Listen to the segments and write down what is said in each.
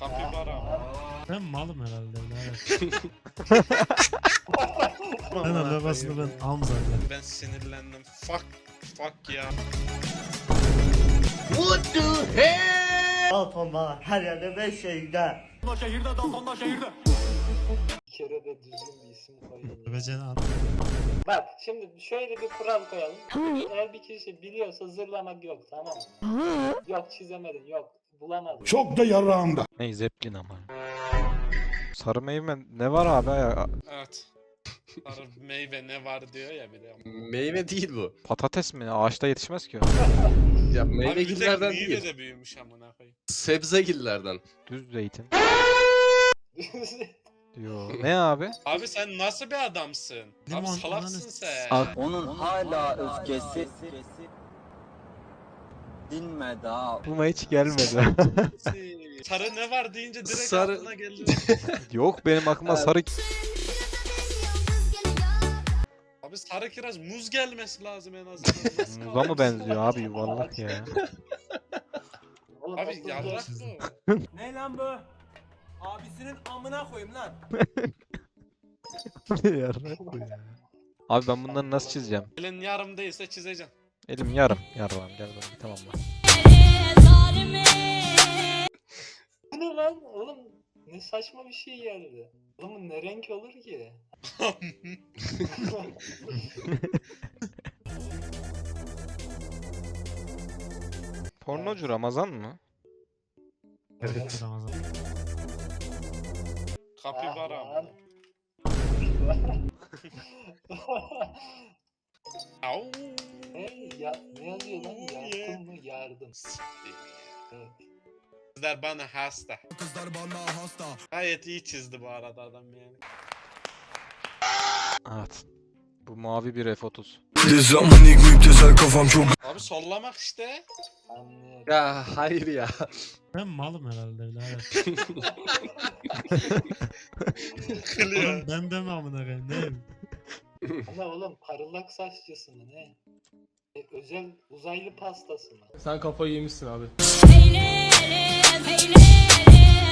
Kapibara. Ben malım herhalde. Ben arabasını ben am zaten. Ben sinirlendim. Fuck. Fuck ya. Balkonda her yerde beş şeyde. Bir kere de düzgün bir isim koyalım. Bebeceğini an. Bak şimdi şöyle bir kural koyalım. Eğer bir kişi biliyorsa zırlamak yok tamam mı? Yok çizemedin yok bulamadın. Çok da yarağımda. Ne Zeppelin ama. Sarı meyve ne var abi ya? Evet. Sarı meyve ne var diyor ya bir de. Meyve değil bu. Patates mi? Ağaçta yetişmez ki o. Ya Abi bir tek meyvegillerden meyve değil. de büyümüş amına koyayım. Sebzegillerden. Düz zeytin. Yo. Ne abi? Abi sen nasıl bir adamsın? Limon, Abi salaksın sen. Ah. Onun hala öfkesi dinmedi ha. Aklıma hiç gelmedi. Sarı ne var deyince direkt Sarı- aklına geldi. Yok benim aklıma sarı Abi sarı kiraz muz gelmesi lazım en azından. Nasıl muza mı kaldı? benziyor abi yuvarlak ya. Abi dört- bu. Ne lan bu? Abisinin amına koyayım lan. Yarrak bu ya. Abi ben bunları nasıl çizeceğim? Elin yarım değilse çizeceğim. Elim yarım. Yarım gel bana tamam mı? Bu ne lan oğlum ne saçma bir şey geldi. Oğlum ne renk olur ki? Pornocu Ramazan mı? Evet. Ramazan. Kapibara Ah, mı? Au. Ya, ne yazıyor lan? Yardım mı? Yardım. Siktir. Evet. Kızlar bana hasta. Kızlar bana hasta. Gayet iyi çizdi bu arada adam yani. Evet. Bu mavi bir F30. Abi sollamak işte. Anlıyorum. Ya hayır ya. Ben malım herhalde. Evet. Kılıyor. Oğlum ben de mi amına koyayım? Neyim? Ama oğlum parlak saçlısı mı ne? E, özel uzaylı pastası mı? Sen kafayı yemişsin abi.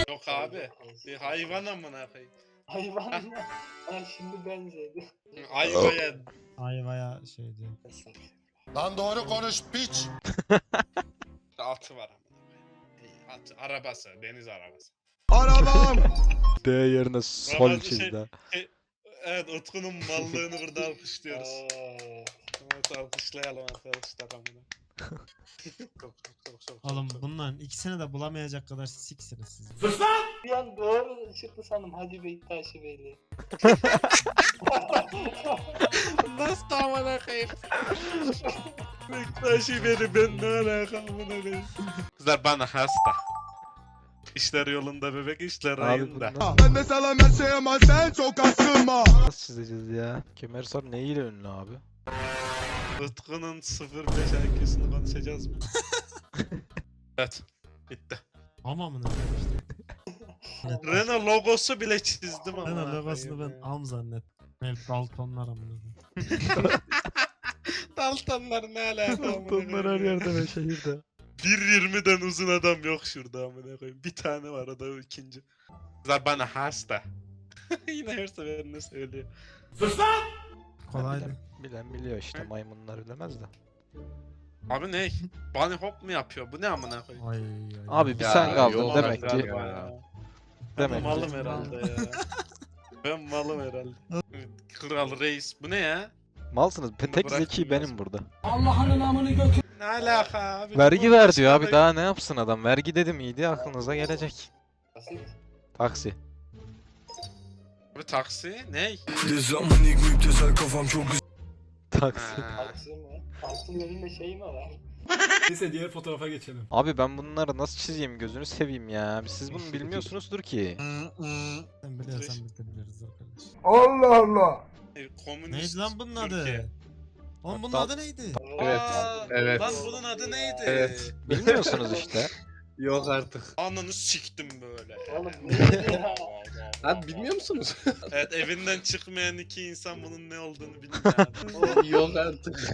Yok abi. Bir hayvan amına koyayım. Hayvan mı? Ha şimdi benzedi. Ayvaya Ayvaya şey diyor. Lan doğru konuş piç. atı var amına koyayım. At, arabası, deniz arabası. Arabam. D yerine sol Ramazan şey- çizdi. Evet Utku'nun mallığını burada alkışlıyoruz. Ee, Evet alkışlayalım arkadaşlar amına. çok çok çok çok. Oğlum çok. bunların ikisini de bulamayacak kadar siksiniz siz. bir an doğru çıktı sandım Hacı Bektaşi Veli. Nasıl amına koyayım? Bektaşi beni ben ne alaka amına koyayım? Kızlar bana hasta. İşler yolunda bebek işler bunlar Ben de sana mesleğim ama sen çok asılma. nasıl çizeceğiz ya? Kemersar neyle ünlü abi? Utku'nun 05 IQ'sunu konuşacağız mı? evet. Bitti. Ama amına koyayım işte. Renault logosu bile çizdim ama. O logosunu ben am zannettim. El Daltonlar amına. Daltonlar ne alaka amına koyayım? ve şehirde. 1.20'den uzun adam yok şurada amına koyayım. Bir tane var o da ikinci. Kızlar bana hasta. Yine her seferinde söylüyor. Kolaydı. Bilen biliyor işte maymunlar bilemez de. Abi ne? Bunny hop mu yapıyor? Bu ne amına koyayım? Ay ay. Abi bir Ya, sen kaldın demek ki. ya. Ben Demek malım ki. herhalde ya. ben malım herhalde. Kral reis. Bu ne ya? Malsınız. Pe- Bunu Tek zeki biraz. benim burada. Ne alaka abi? Vergi Bu ver diyor abi daha ne yapsın adam? Vergi dedim iyiydi aklınıza gelecek. Taksi. Abi taksi? Ne? Taksi. Ha. Taksi mi? Taksinin önünde şey mi var? Neyse diğer fotoğrafa geçelim. Abi ben bunları nasıl çizeyim gözünü seveyim ya. Siz bunu bilmiyorsunuzdur ki. Sen biliyorsan biz de biliriz arkadaş. Allah Allah. E, Komünist Neydi lan bunun Türkiye. adı? Oğlum bunun adı neydi? Evet, Aa, evet. Lan bunun adı neydi? Evet. Bilmiyorsunuz işte. Yok artık. Ananı siktim böyle. Oğlum neydi ya? Lan bilmiyor musunuz? evet evinden çıkmayan iki insan bunun ne olduğunu bilmiyor. Yok artık.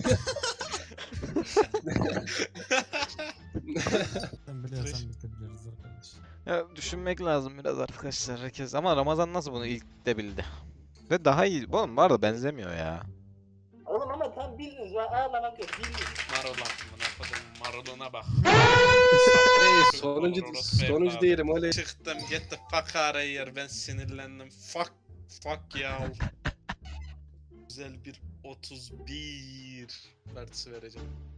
Sen biliyorsan biz de biliriz arkadaş. Ya düşünmek lazım biraz arkadaşlar herkes. Ama Ramazan nasıl bunu ilk de bildi? Ve daha iyi. Oğlum var da benzemiyor ya. Oğlum ama tam bildiniz. var, Ağlamak yok. Bildiniz. Marul amına maruluna bak. Sonuncu, sonuncu değilim öyle. Çıktım get the fuck out of here ben sinirlendim. Fuck fuck ya. Güzel bir 31 vertisi vereceğim.